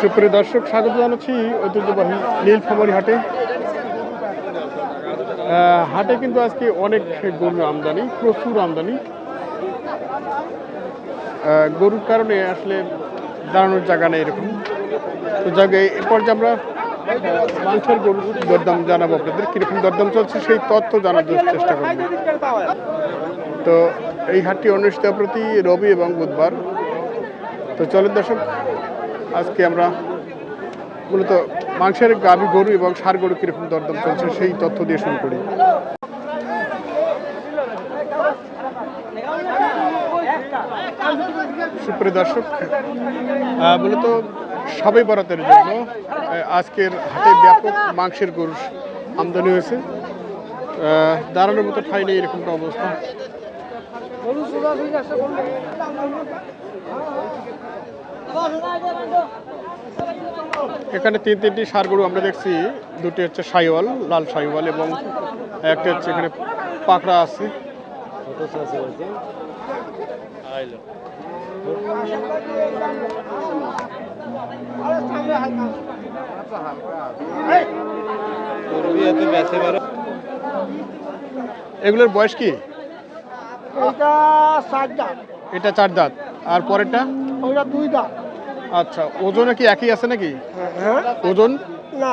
সুপ্রিয় দর্শক, স্বাগত জানাচ্ছি ঐতিহ্যবাহী নীলফামারী হাটে। হাটে কিন্তু আজকে অনেক গরু আমদানি, প্রচুর আমদানি। গরুর কারণে আসলে দাঁড়ানোর জায়গা নেই এরকম। তো জায়গায় এরপর যে আমরা মাংসের গরুর দরদাম জানাব আপনাদের। কীরকম দরদাম চলছে সেই তথ্য জানার চেষ্টা করব। তো এই হাটটি অনুষ্ঠিত প্রতি রবি এবং বুধবার। তো চলেন দর্শক আজকে আমরা মূলত মাংসের গাভী গরু এবং সার গরু কীরকম দরদাম চলছে সেই তথ্য দিয়ে শুরু করি। সুপ্রিয় দর্শক মূলত সবাই বরাতের জন্য আজকের হাটে ব্যাপক মাংসের গরু আমদানি হয়েছে। দাঁড়ানোর মতো ঠাই নেই এরকমটা অবস্থা। এখানে তিন তিনটি সার গরু আমরা দেখছি। দুটি হচ্ছে সাইওয়াল লাল সাইওয়াল এবং একটা হচ্ছে এখানে পাকড়া আছে। এগুলোর বয়স কি? ওইটা ষাট দাম এটা চার দাঁত। আর পরেরটা? ওইটা দুই দাম আচ্ছা ওজনে কি একই আছে নাকি? হ্যাঁ। ওজন? না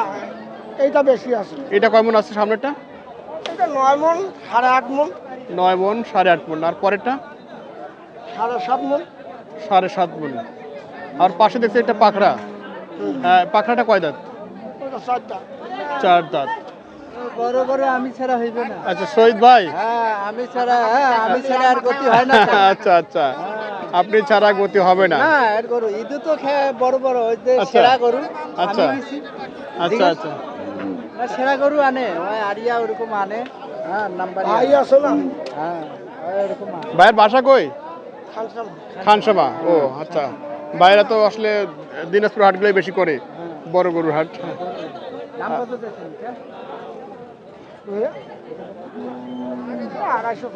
এইটা বেশি আছে। এটা কেমন আছে সামনেরটা? এটা নয় মন সাড়ে আট মন। নয় মন সাড়ে আট মন। আর পরেরটা? সাড়ে সাত মন। সাড়ে সাত মন। আর পাশে দেখছি একটা পাখড়া। হ্যাঁ পাখড়াটা কয় দাঁত? চার দাঁত। বড় বড় আমি ছাড়া হইবে না। আচ্ছা শহীদ ভাই? হ্যাঁ আমি ছাড়া হ্যাঁ আমি ছাড়া আর গতি হয় না। আচ্ছা আচ্ছা। আপনি ছাড়া গতি হবে না। না আর গরু ঈদে তো বড় বড় ওই যে আচ্ছা। সেরা গরু আচ্ছা। আচ্ছা আচ্ছা। সেরা গরু আনে আরিয়া ওরকম আনে হ্যাঁ নাম্বার ভাই আছে হ্যাঁ ওরকম ভাইয়ের বাসা কই? খানসামা। ও আচ্ছা। বাইরে তো আসলে দিনাজপুর হাটগুলোই বেশি করে বড় গরুর হাট। এটা? আড়াইশো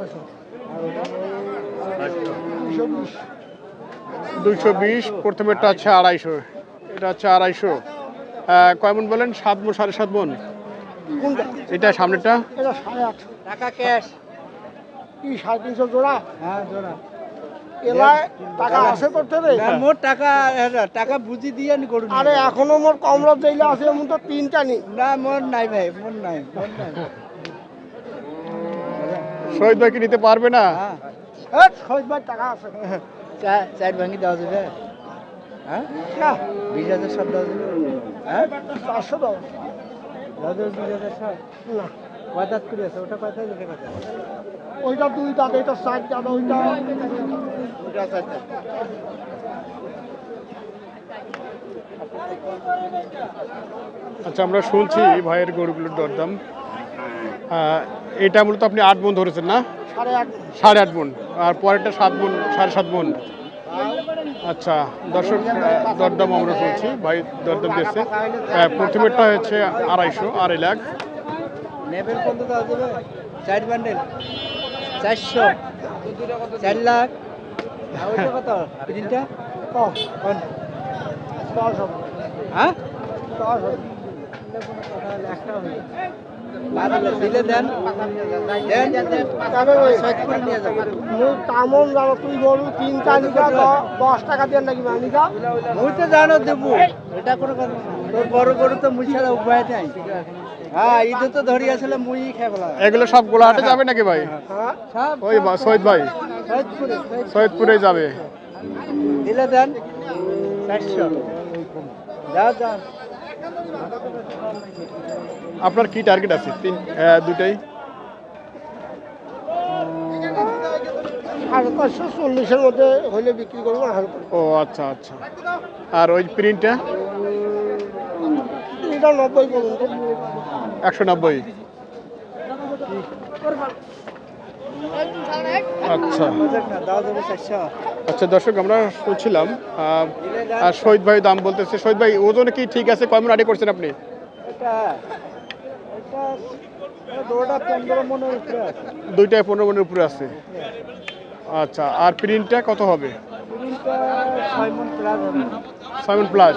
দুইশো বিশ প্রথমেরটা আছে আড়াইশো। এটা হচ্ছে আড়াইশো। কয় মন বলেন? সাত মন সাড়ে সাত মন? কোনটা এটা সামনেটা টাকা ক্যাশ। কি সাড়ে তিনশো জোড়া? হ্যাঁ জোড়া। টাকা আছে করতে রে? মোট টাকা টাকা বুঝি দিয়ে গরু নিয়ে। আরে। এখনও মোর কমরা দিলে আছে এমন তো তিনটা নি না মন নাই ভাই মন নাই মন নাই। শহীদ ভাই কি নিতে পারবে না? হ্যাঁ। হ্যাঁ শহীদ ভাই টাকা আছে। চার চার ভাঙি দেওয়া যাবে। হ্যাঁ? বিশ হাজার সব দেওয়া যাবে। হ্যাঁ? চারশো দেওয়া ওটা ওইটা দুই দাঁত এটা ষাট দাঁত ওইটা আচ্ছা আমরা শুনছি ভাইয়ের গরুগুলোর দরদাম। এটা মূলত আপনি আট মন ধরেছেন না? সাড়ে আট মন আর পরেরটা সাত মন সাড়ে সাত মন আচ্ছা দর্শক দরদাম আমরা শুনছি। ভাই দরদাম আহ, প্রথমেরটা হচ্ছে আড়াইশো আড়াই লাখ। নেবেল কত চার বান্ডেল চারশো। চার লাখ। কত? তিনটা? হ্যাঁ? দিলে দেন জানো তুই দশ টাকা দিয়ে নাকি মানিকা মুই তো জানো দেবো এটা কোনো কথা তোর বড় তো মুই ছাড়া উপায় নাই। হ্যাঁ ঈদে তো ধরি আসলে মুই খেয়ে ফেলা। এগুলো সব গোলাহাটে যাবে নাকি ভাই? হ্যাঁ। ওই শহীদ ভাই। সৈয়দপুরে যাবে। দিলে দেন। চারশো। যাও যাও আপনার কি টার্গেট আছে? তিন দুটাই পাঁচশো চল্লিশের মধ্যে হইলে বিক্রি করব ও আচ্ছা আচ্ছা। আর ওই প্রিন্টটা নব্বই পর্যন্ত। একশো নব্বই। আচ্ছা। আচ্ছা দর্শক আমরা শুনছিলাম আর শহীদ ভাই দাম বলতেছে। শহীদ ভাই ওজনে কি ঠিক আছে? কয় মন আডি করছেন আপনি? এটা এটা পনেরো মনের উপরে আছে। দুইটায় পনেরো মনের উপরে আছে। আচ্ছা আর প্রিন্টটা কত হবে? তিনটা ছয় মন প্লাস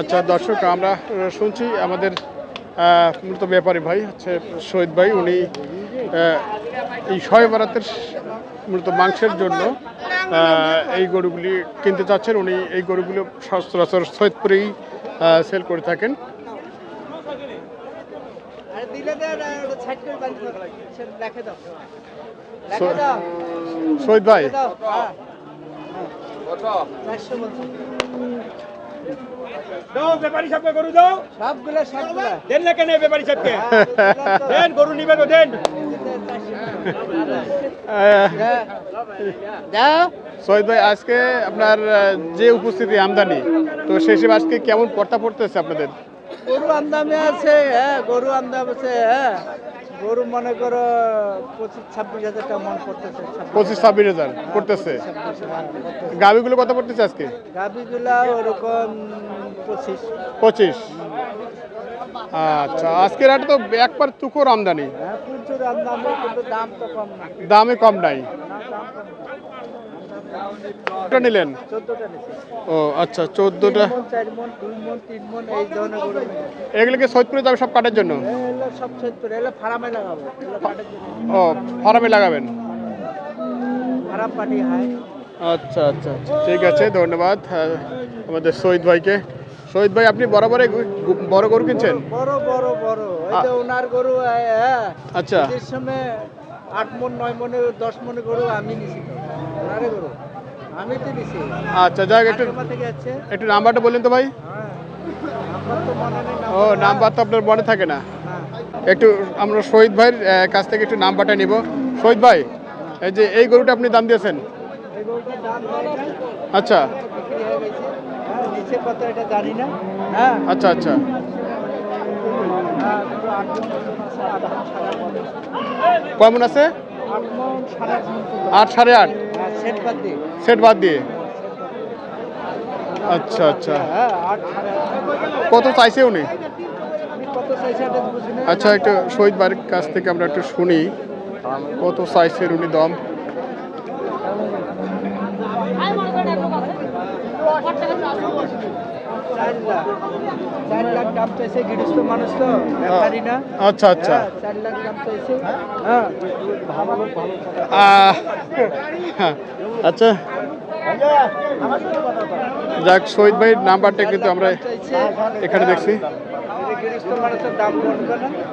আচ্ছা দর্শক আমরা শুনছি আমাদের মূলত ব্যাপারী ভাই হচ্ছে শহীদ ভাই, উনি এই শয় বরাতের মূলত মাংসের জন্য এই গরুগুলি কিনতে চাচ্ছেন। উনি এই গরুগুলো সচরাচর সৈয়দপুরেই সেল করে থাকেন। শহীদ ভাই। রেখে দাও হ্যাঁ ব্যাপারী সাহেবকে গরু দাও। সবগুলা সবগুলা দেন না কেন ব্যাপারী সাহেবকে। দেন গরু নিবে তো দেন। শহীদ ভাই আজকে আপনার যে উপস্থিতি আমদানি তো সেই হিসেবে আজকে কেমন পড়তা পড়তেছে আপনাদের? গরু আমদামি আছে হ্যাঁ গরু আমদাম আছে হ্যাঁ। গরু মনে করো পঁচিশ ছাব্বিশ হাজার টাকা মন পড়তেছে পঁচিশ ছাব্বিশ হাজার পড়তেছে গাভিগুলো কত পড়তেছে আজকে? গাবিগুলা ওরকম পঁচিশ। পঁচিশ। আচ্ছা আজকের হাটে তো একবার তুকোর আমদানি। হ্যাঁ প্রচুর কিন্তু দাম তো কম দামে কম নাই নিলেন? ও আচ্ছা চোদ্দোটা। এগুলোকে সৈয়দপুরে যাবে সব কাটার জন্য? ও ফার্মে লাগাবেন? হয়। আচ্ছা আচ্ছা আচ্ছা। ঠিক আছে ধন্যবাদ। আহ, আমাদের শহীদ ভাইকে। শহীদ ভাই আপনি বরাবরই গু- বড় গরু কিনছেন? বড় বড় বড়। ওনার গরু এই, হ্যাঁ। আচ্ছা। আট মন নয় মনে দশ মনে গরু আমি নিছি আচ্ছা যাক একটু একটু নাম্বারটা বললেন তো ভাই। হ্যাঁ ও নাম্বার তো আপনার মনে থাকে না। হ্যাঁ। একটু আমরা শহীদ ভাইয়ের কাছ থেকে একটু নাম্বারটা নিব। শহীদ ভাই এই যে এই গরুটা আপনি দাম দিয়েছেন? আচ্ছা। হয়ে আচ্ছা আচ্ছা। আছে। কেমন আছে? আট সাড়ে আট। সেট বাদ দিয়ে। আচ্ছা আচ্ছা। হ্যাঁ কত চাইছে উনি? আচ্ছা একটু শহীদ বাড়ির কাছ থেকে আমরা একটু শুনি। কত চাইছেন উনি দাম? চার লাখ। চার লাখ দাম চাইছে গৃহস্থ মানুষ তো ব্যাপারী না? আচ্ছা আচ্ছা। হ্যাঁ, চার লাখ দাম চাইছে হ্যাঁ। হ্যাঁ, আচ্ছা। যাক শহীদ ভাই নাম্বারটা কিন্তু আমরা এখানে দেখছি।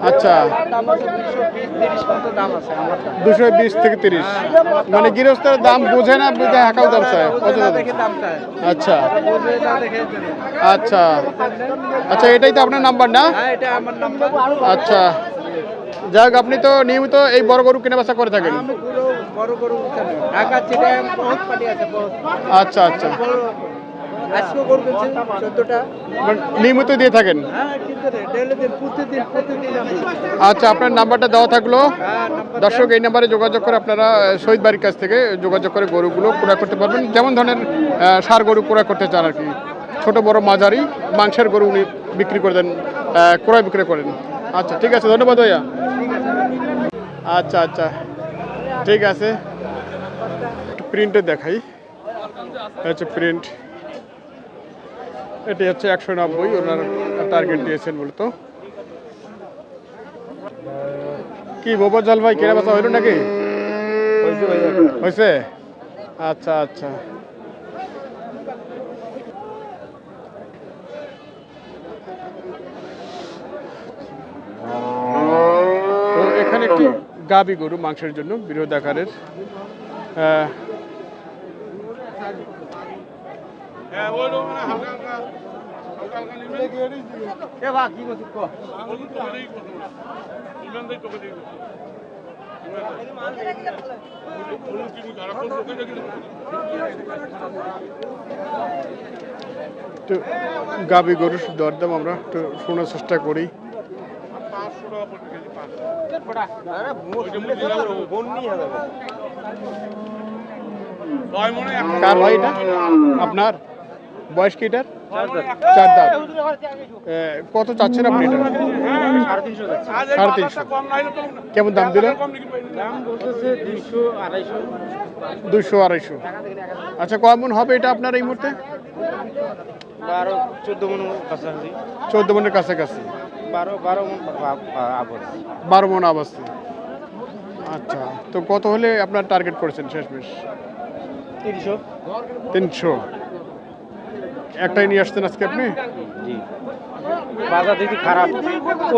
আচ্ছা। দুশো বিশ থেকে তিরিশ। মানে গৃহস্থের দাম বোঝে না বুঝে হাঁকাও দাম চায়। আচ্ছা। আচ্ছা। আচ্ছা এটাই তো আপনার নাম্বার না? হ্যাঁ আচ্ছা। যাক আপনি তো নিয়মিত এই বড় গরু কেনা বেচা করে থাকেন। আচ্ছা আচ্ছা। আজকেও গরু কিনছে চোদ্দটা। মানে নিয়মিত দিয়ে থাকেন? হ্যাঁ আচ্ছা আপনার নাম্বারটা দেওয়া থাকল? হ্যাঁ দর্শক এই নাম্বারে যোগাযোগ করে আপনারা শহীদ বাড়ির কাছ থেকে যোগাযোগ করে গরুগুলো ক্রয় করতে পারবেন। যেমন ধরনের সার গরু ক্রয় করতে চান আর কি। ছোট বড় মাঝারি মাংসের গরু উনি বিক্রি করে দেন ক্রয় বিক্রয় করেন। আচ্ছা ঠিক আছে ধন্যবাদ ভাইয়া। আচ্ছা আচ্ছা ঠিক আছে। প্রিন্টে দেখাই। আচ্ছা প্রিন্ট এটি হচ্ছে একশো নব্বই ওনার টার্গেট দিয়েছেন মূলত। কি মোবাজ্জল ভাই কেনা বেচা হইল নাকি? হয়েছে আচ্ছা আচ্ছা। তো এখানে একটি গাবি গরু মাংসের জন্য বৃহৎ আকারের একটু গাবি গরুর দরদাম আমরা একটু শোনার চেষ্টা করি। কার ভাই এটা? আপনার? বয়স কি এটার? চার দাঁত। কত চাচ্ছেন আপনি এটা? সাড়ে তিনশো কেমন দাম দিলেন? দাম দুশো আড়াইশো। আচ্ছা কেমন হবে এটা আপনার এই মুহূর্তে? বারো চোদ্দ মন কাছাকাছি। চোদ্দ মনের কাছাকাছি। বারো বারো বারো মন আবাসে আচ্ছা তো কত হলে আপনার টার্গেট করেছেন শেষমেশ? তিনশো। তিনশো। একটাই নিয়ে আসছেন আজকে আপনি? বাজার দিদি খারাপ।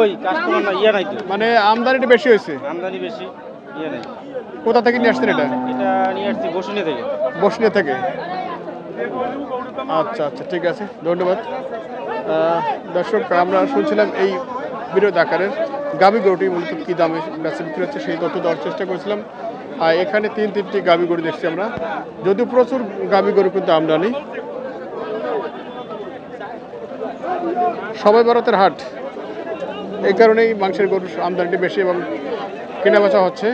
ওই কাস্টমার না ইয়ে নাই তো। মানে আমদানিটা বেশি হয়েছে? আমদানি বেশি ইয়ে নাই। কোথা থেকে নিয়ে আসছেন এটা? এটা নিয়ে আসছি বসুনে থেকে। বসনিয়া থেকে? আচ্ছা আচ্ছা ঠিক আছে ধন্যবাদ। দর্শক আমরা শুনছিলাম এই বিরোধ আকারের গাবি গরুটি মূলত কী দামে বেচা বিক্রি হচ্ছে সেই তথ্য দেওয়ার চেষ্টা করেছিলাম। আর এখানে তিন তিনটি গাবি গরু দেখছি আমরা। যদিও প্রচুর গাবি গরু কিন্তু আমদানি। সবাই ভারতের হাট। এই কারণেই মাংসের গরুর আমদানিটি বেশি এবং কেনা বেচা হচ্ছে।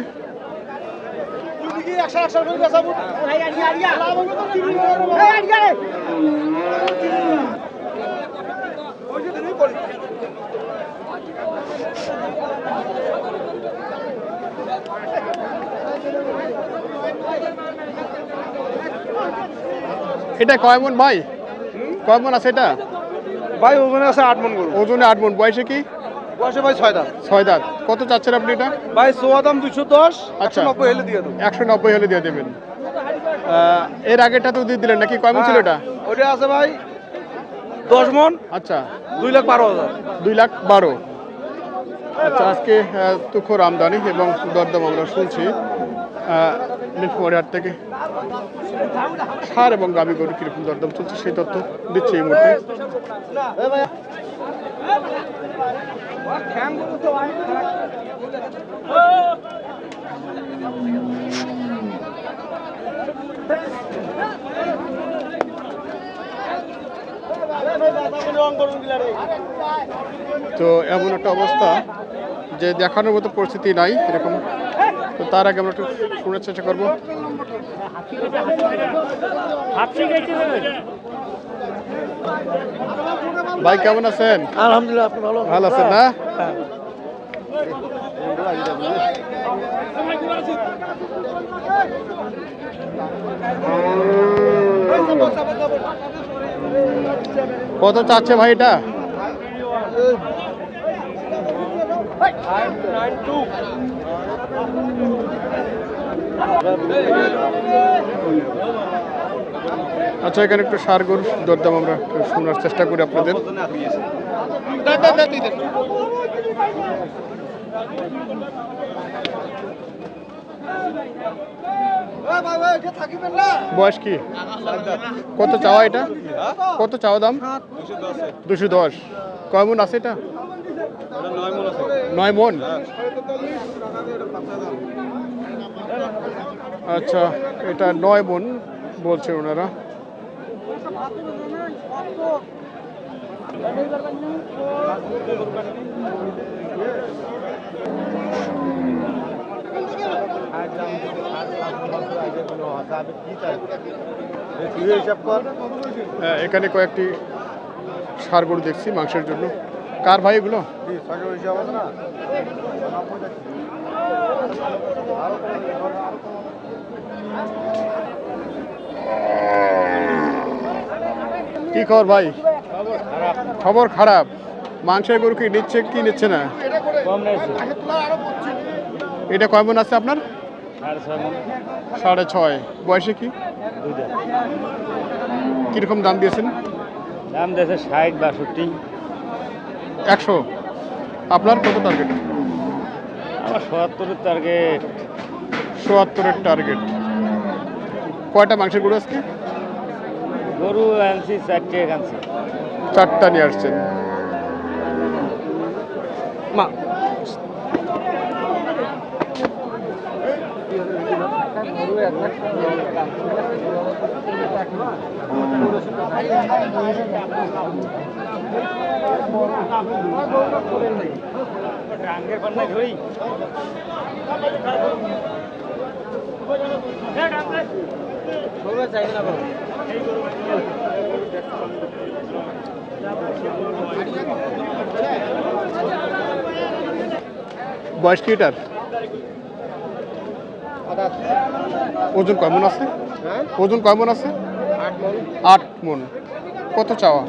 এটা কয় মন ভাই? কয় মন আছে এটা? ভাই ওখানে আছে আট মন গরু। ওজনে আট মন। বয়সে কি? বয়সে ভাই ছয় দাম ছয় দাঁত। কত চাচ্ছেন আপনি এটা? ভাই সোয়া দাম দুশো দশ আচ্ছা। নব্বই হলে দিয়ে দেবো। একশো নব্বই হলে দিয়ে দেবেন। এর আগেরটা তো দিয়ে দিলেন নাকি? কয় মন ছিল এটা? ওটা আছে ভাই দশ মন আচ্ছা। দুই লাখ বারো হাজার। দুই লাখ বারো। আচ্ছা আজকে তুখোর আমদানি এবং দরদাম আমরা শুনছি। নীলকুমারী হাট থেকে সার এবং গাভী গরু কীরকম দরদাম চলছে সেই তথ্য দিচ্ছে এই মুহূর্তে। তো এমন একটা অবস্থা যে দেখানোর মতো পরিস্থিতি নাই এরকম। তো তার আগে আমরা একটু শোনার চেষ্টা করব। ভাই কেমন আছেন? আলহামদুলিল্লাহ আপনি ভালো? ভালো আছেন না? কত চাচ্ছে ভাই এটা? আচ্ছা এখানে একটু সার গরুর দরদাম আমরা শোনার চেষ্টা করি আপনাদের। বয়স কি? কত চাওয়া এটা? কত চাওয়া দাম? দুশো দশ। কয় মন আছে এটা? নয় মন? আচ্ছা এটা নয় মন বলছে ওনারা। হ্যাঁ, এখানে কয়েকটি সার গরু দেখছি মাংসের জন্য। কার ভাই এগুলো? কি খবর ভাই? খবর খারাপ। মাংসের গরু কি নিচ্ছে কি নিচ্ছে না? এটা কয় মন আছে আপনার? সাড়ে ছয়। বয়সে কি? কীরকম দাম দিয়েছেন? দাম দেশে ষাট বাষট্টি। একশো। আপনার কত টার্গেট আমার সত্তরের টার্গেট চুয়াত্তরের টার্গেট কয়টা মাংসের গরু আজকে? গরু আনছি চারটে আনছি। চারটা নিয়ে আসছেন মা। রাঙ্গের বয়স কি এটার? ওজন কেমন আছে? হ্যাঁ? ওজন কেমন আছে? আট মন। কত চাওয়া?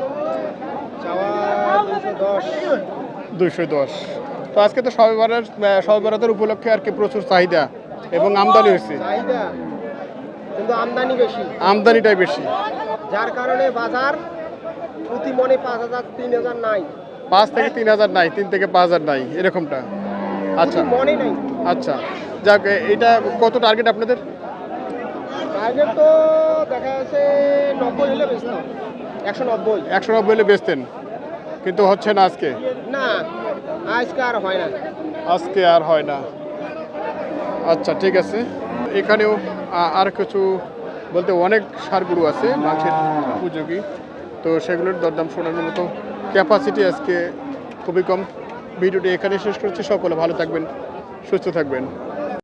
দুইশো দশ। তো আজকে তো সবারের সবারের উপলক্ষে আর কি প্রচুর চাহিদা এবং আমদানি হয়েছে। কিন্তু আমদানি বেশি। আমদানিটাই বেশি। যার কারণে বাজার প্রতি মনে পাঁচ হাজার তিন হাজার নাই। পাঁচ থেকে তিন হাজার নাই তিন থেকে পাঁচ হাজার নাই এরকমটা। আচ্ছা। মনে নাই। আচ্ছা। যাক এটা কত টার্গেট আপনাদের? টার্গেট তো দেখা যাচ্ছে নব্বই হলে বেশি একশো নব্বই। একশো নব্বই হলে বেচতেন। কিন্তু হচ্ছে না আজকে? না আজকে আর হয় না। আজকে আর হয় না। আচ্ছা ঠিক আছে। এখানেও আর কিছু বলতে অনেক সার গরু আছে মাংসের উপযোগী। তো সেগুলোর দরদাম শোনানোর মতো ক্যাপাসিটি আজকে খুবই কম। ভিডিওটি এখানে শেষ করছি। সকলে ভালো থাকবেন সুস্থ থাকবেন।